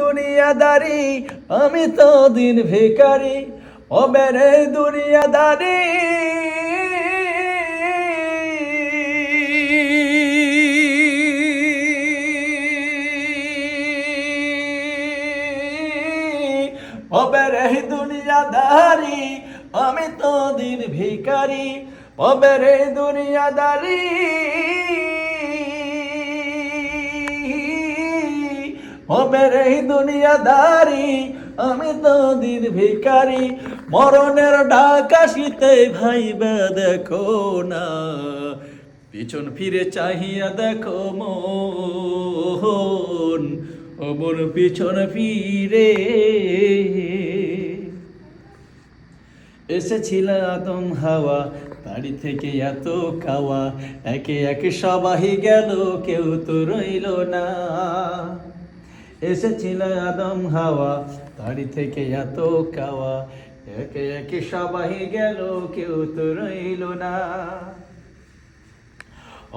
দুনিয়াদারি, আমি তো দিন ভিকারি ও বেরে দুনিয়াদারি। ও বেরে দুনিয়াদারি, আমি তো দিন ভিকারি ও বেরে দুনিয়াদারি। ও মেরে দুনিয়াদারি, আমি তো দিন ভিকারি মরণের ডাক আসিতে ভাইবা, দেখো না। পিছন ফিরে চাহিয়া দেখো মন ও মোর পিছন ফিরে। এসেছিল আদম হাওয়া বাড়ি থেকে এত খাওয়া। একে একে সবাই গেল, কেউ তো রইল না। এসেছিল আদম হাওয়া তারি থেকে এত খাওয়া একে একে সবাই গেল, কেউ তো রইল না।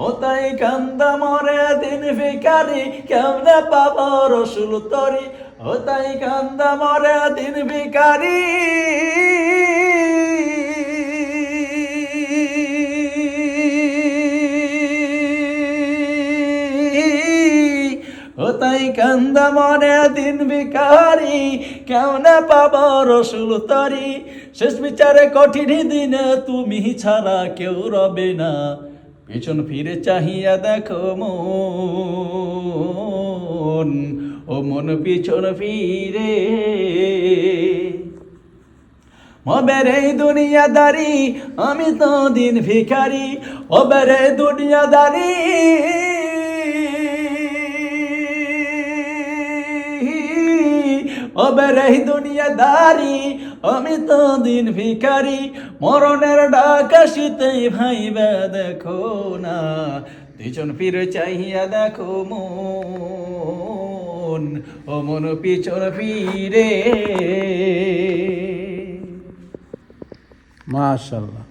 ও তাই কান্দা মরে দিন ভিকারি কেমনে পাব রসুল তরি? ও তাই কান্দা মরে দিন ভিকারি তাই কান্দা মনে দিন ভিকারি কেমনে পাব রসুল তরি? শেষ বিচারে কঠিন দিনে তুমি ছাড়া কেউ রবে না। পিছন ফিরে চাহিয়া দেখো মন, ও মন পিছন ফিরে। মবের এই দুনিয়াদারি, আমি তো দিন ভিখারি ওবের এই দুনিয়াদারি। ওবের এই দুনিয়াদারি, আমি তো দিন ভিখারি, মরণের ডাক আসিতে ভাইবা দেখো না। পিছন ফিরে চাহিয়া দেখো মন, ও মন পিছন ফিরে। মাশাল্লাহ।